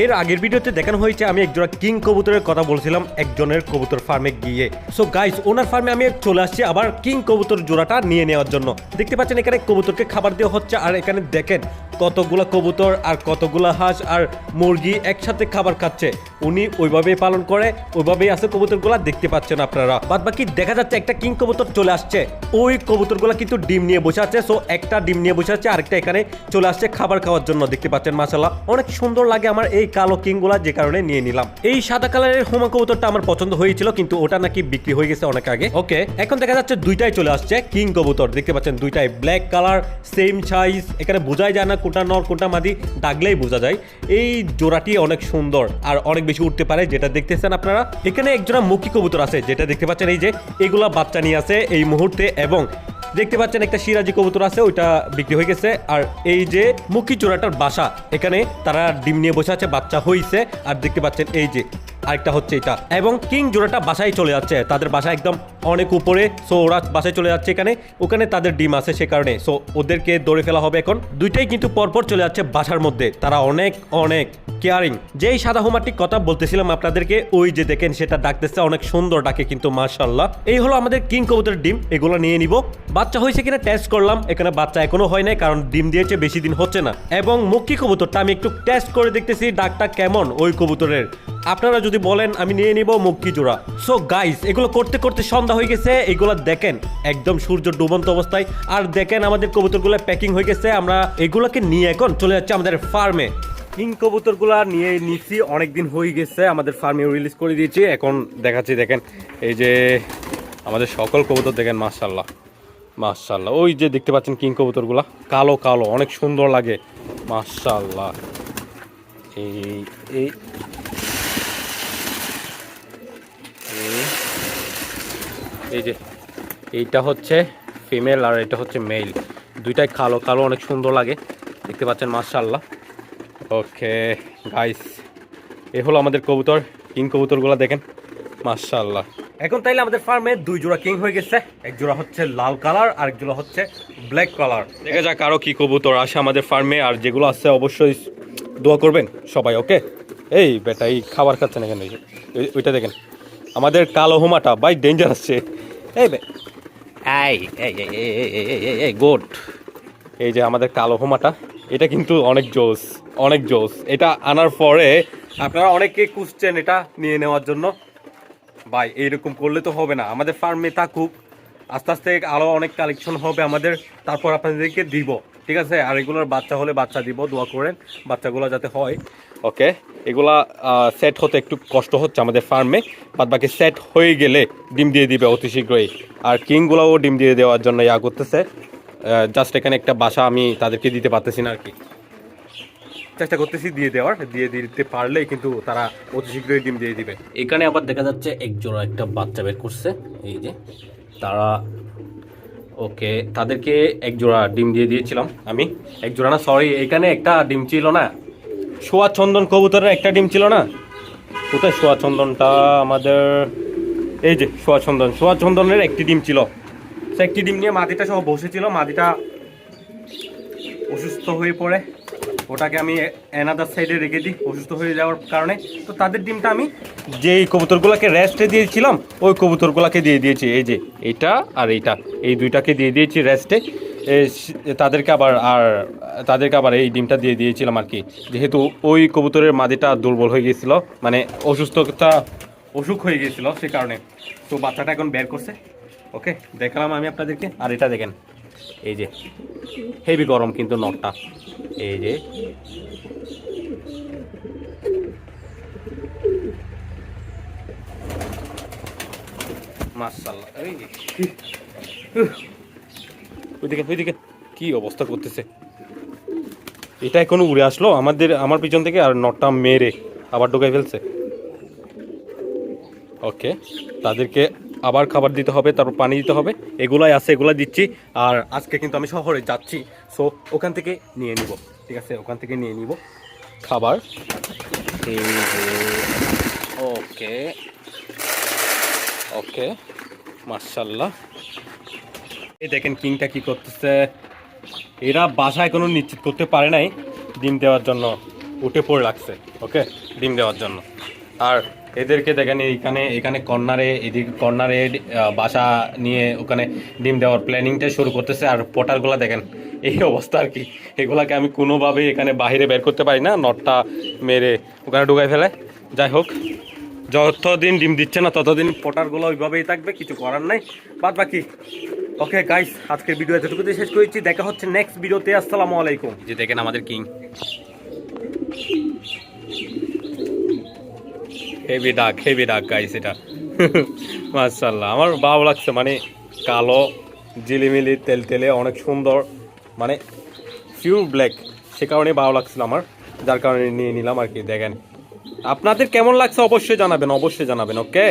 এর আগের ভিডিওতে দেখানো হয়েছে, আমি একজোড়া কিং কবুতরের কথা বলছিলাম, একজনের কবুতর ফার্মে গিয়ে। সো গাইস ওনার ফার্মে আমি চলে আসছি আবার কিং কবুতর জোড়াটা নিয়ে নেওয়ার জন্য। দেখতে পাচ্ছেন এখানে কবুতরকে খাবার দেওয়া হচ্ছে, আর এখানে দেখেন কতগুলা কবুতর আর কতগুলা হাঁস আর মুরগি একসাথে খাবার খাচ্ছে। উনি ওইভাবেই পালন করে, ওইভাবেই আছে কবুতরগুলা, দেখতে পাচ্ছেন আপনারা। বাদ বাকি দেখা যাচ্ছে একটা কিং কবুতর চলে আসছে। ওই কবুতরগুলা কিন্তু ডিম নিয়ে বসে আছে, সো একটা ডিম নিয়ে বসে আছে, আরেকটা এখানে চলে আসছে খাবার খাওয়ার জন্য, দেখতে পাচ্ছেন মাসাল্লাহ অনেক সুন্দর লাগে আমার এই কালো কিংগুলা, যে কারণে নিয়ে নিলাম। এই সাদা কালারের হোমা কবুতরটা আমার পছন্দ হয়েছিল, কিন্তু ওটা নাকি বিক্রি হয়ে গেছে অনেক আগে। ওকে, এখন দেখা যাচ্ছে দুইটাই চলে আসছে, কিং কবুতর, দেখতে পাচ্ছেন দুইটাই। ব্ল্যাক কালার, সেম সাইজ, এখানে বোঝাই যায় না কোনটা নর কোনটা মাদি ডাকলেই বোঝা যায়। এই জোড়াটি অনেক সুন্দর আর অনেক বেশি উঠতে পারে যেটা দেখতেছেন আপনারা। এখানে একজোড়া মুখী কবুতর আছে, যেটা দেখতে পাচ্ছেন এই যে এগুলা বাচ্চা নিয়ে আছে এই মুহূর্তে এবং দেখতে পাচ্ছেন একটা সিরাজি কবুতর আছে, ওইটা বিক্রি হয়ে গেছে। আর এই যে মুখী চূড়াটার বাসা, এখানে তারা ডিম নিয়ে বসে আছে, বাচ্চা হয়েছে আর দেখতে পাচ্ছেন এই যে আরেকটা হচ্ছে এটা। এবং কিং জোড়াটা বাসায় চলে যাচ্ছে, তাদের বাসা একদম অনেক উপরে সো ওরা বাসায় চলে যাচ্ছে এখানে। ওখানে তাদের ডিম আছে সে কারণে সো ওদেরকে দৌড়ে ফেলা হবে এখন। দুইটাই কিন্তু পরপর চলে যাচ্ছে বাসার মধ্যে। তারা অনেক অনেক কেয়ারিং যেই সাদা হোমাটিক কথা বলতেছিলাম আপনাদেরকে, ওই যে দেখেন সেটা ডাকতেছে, অনেক সুন্দর ডাকে কিন্তু মার্শাল্লাহ এই হলো আমাদের কিং কবুতরের ডিম, এগুলো নিয়ে নিব। বাচ্চা হয়েছে কিনা টেস্ট করলাম, এখানে বাচ্চা এখনও হয় নাই, কারণ ডিম দিয়েছে, বেশি দিন হচ্ছে না। এবং মুখী কবুতরটা আমি একটু টেস্ট করে দেখতেছি, ডাকটা কেমন ওই কবুতরের। আপনারা যদি বলেন, আমি নিয়ে নিব মুক্কি জোড়া। সো গাইস এগুলো করতে করতে সন্ধ্যা হয়ে গেছে, এগুলো দেখেন, একদম সূর্য ডুবন্ত অবস্থায়। আর দেখেন আমাদের কবুতরগুলো প্যাকিং হয়ে গেছে, আমরা এগুলোকে নিয়ে এখন চলে যাচ্ছি আমাদের ফার্মে কিং কবুতরগুলো নিয়ে নিচ্ছি, অনেকদিন হয়ে গেছে, আমাদের ফার্মে রিলিজ করে দিয়েছি, এখন দেখাচ্ছি, দেখেন, এই যে আমাদের সকল কবুতর, দেখেন মাশাল্লাহ মাশাল্লাহ ওই যে দেখতে পাচ্ছেন কিং কবুতরগুলা, কালো কালো, অনেক সুন্দর লাগে মাশাল্লাহ এই এই, এই- এই যে, এইটা হচ্ছে ফিমেল আর এটা হচ্ছে মেল দুইটাই কালো কালো অনেক সুন্দর লাগে। দেখতে পাচ্ছেন মার্শাল্লাহ ওকে গাইস এ হলো আমাদের কবুতর কিং কবুতরগুলো দেখেন। মার্শাল্লাহ এখন তাইলে আমাদের ফার্মে দুই জোড়া কিং হয়ে গেছে। এক জোড়া হচ্ছে লাল কালার আর এক জোড়া হচ্ছে ব্ল্যাক কালার দেখা যাক আরও কি কবুতর আসে আমাদের ফার্মে আর যেগুলো আছে অবশ্যই দোয়া করবেন সবাই, ওকে? এই বেটা, এই খাবার খাচ্ছেন এখানে ওই- ওইটা দেখেন। আমাদের কালো হোমাটা ভাই ডেঞ্জার আছে এই এই গোট। এই যে আমাদের কালো হোমাটা এটা কিন্তু অনেক জোস অনেক জোস। এটা আনার পরে আপনারা অনেককে খুঁজছেন এটা নিয়ে নেওয়ার জন্য। ভাই এইরকম করলে তো হবে না। আমাদের ফার্মে থাকুক। আস্তে আস্তে আরও অনেক কালেকশন হবে আমাদের। তারপর আপনাদেরকে দিব ঠিক আছে? আর এগুলোর বাচ্চা হলে বাচ্চা দিব দোয়া করেন বাচ্চাগুলো যাতে হয়। ওকে এগুলা সেট হতে একটু কষ্ট হচ্ছে আমাদের ফার্মে বাদ বাকি সেট হয়ে গেলে ডিম দিয়ে দিবে অতি শীঘ্রই। আর কিংগুলোও ডিম দিয়ে দেওয়ার জন্য ইয়া করতেছে। জাস্ট এখানে একটা বাসা আমি তাদেরকে দিতে পারতেছি না আর কি। চেষ্টা করতেছি দিয়ে দেওয়ার দিয়ে দিতে পারলেই কিন্তু তারা অতি শীঘ্রই ডিম দিয়ে দিবে। এখানে আবার দেখা যাচ্ছে একজোড়া একটা বাচ্চা বের করছে এই যে। তারা, ওকে, তাদেরকে এক জোড়া ডিম দিয়ে দিয়েছিলাম আমি। এক জোড়া না সরি এখানে একটা ডিম ছিল না। সোয়া চন্দন কবুতরের একটা ডিম ছিল না? কোথায় সোয়া চন্দনটা? আমাদের, এই যে সোয়া চন্দন। সোয়া চন্দনের একটি ডিম ছিল। সে একটি ডিম নিয়ে মাদিটা সহ বসেছিল। মাদিটা অসুস্থ হয়ে পড়ে। ওটাকে আমি অ্যানাদার সাইডে রেখে দিই, অসুস্থ হয়ে যাওয়ার কারণে। তো তাদের ডিমটা আমি যেই কবুতরগুলোকে রেস্টে দিয়েছিলাম, ওই কবুতরগুলোকে দিয়ে দিয়েছি। এই যে এইটা আর এইটা, এই দুইটাকে দিয়ে দিয়েছি রেস্টে তাদেরকে আবার আর, তাদেরকে আবার এই ডিমটা দিয়ে দিয়েছিলাম আর কি। যেহেতু ওই কবুতরের মাদিটা দুর্বল হয়ে গিয়েছিল মানে অসুস্থতা অসুখ হয়ে গিয়েছিল সে কারণে। তো বাচ্চাটা এখন বের করছে। ওকে দেখালাম আমি আপনাদেরকে। আর এটা দেখেন এই যে, হেভি গরম কিন্তু নটটা। এই যে। কি অবস্থা করতেছে? এটা এখনও উড়ে আসলো? আমাদের, আমার পিছন থেকে আর নটটা মেরে আবার ঢোকাই ফেলছে। ওকে, তাদেরকে আবার খাবার দিতে হবে, তারপর পানি দিতে হবে। এগুলাই আছে, এগুলাই দিচ্ছি। আর আজকে কিন্তু আমি শহরে যাচ্ছি। সো ওখান থেকে নিয়ে নিব। ঠিক আছে? ওখান থেকে নিয়ে নিব খাবার। ওকে। ওকে। মার্শাল্লাহ এই দেখেন কিংটা কি করতেছে। এরা বাসায় কোনো নিশ্চিত করতে পারে নাই। ডিম দেওয়ার জন্য। উঠে পড়ে লাগছে ওকে? ডিম দেওয়ার জন্য। আর এদেরকে দেখেন এইখানে, এখানে কর্নারে, এদিকে কর্নারে বাসা নিয়ে ওখানে ডিম দেওয়ার প্ল্যানিংটা শুরু করতেছে। আর পটারগুলো দেখেন, এই অবস্থা আর কি। এগুলাকে আমি কোনোভাবেই এখানে বাইরে বের করতে পারি না, নটটা মেরে ওখানে ঢুকাই ফেলে। যাই হোক, যতদিন ডিম দিচ্ছে না, ততদিন পটারগুলো ওইভাবেই থাকবে, কিছু করার নাই। বাদ বাকি। ওকে গাইস আজকের ভিডিও এতটুকুতে শেষ করেছি। দেখা হচ্ছে নেক্সট ভিডিওতে আসসালামু আলাইকুম। যে দেখেন আমাদের king. Heavy duck heavy duck guys এটা। মার্শাল্লাহ আমার ভালো লাগছে মানে কালো জিলিমিলি তেল তেলে অনেক সুন্দর মানে পিওর ব্ল্যাক সে কারণে ভালো লাগছিল আমার, যার কারণে নিয়ে নিলাম আর কি, দেখেন। আপনাদের কেমন লাগছে অবশ্যই জানাবেন অবশ্যই জানাবেন ওকে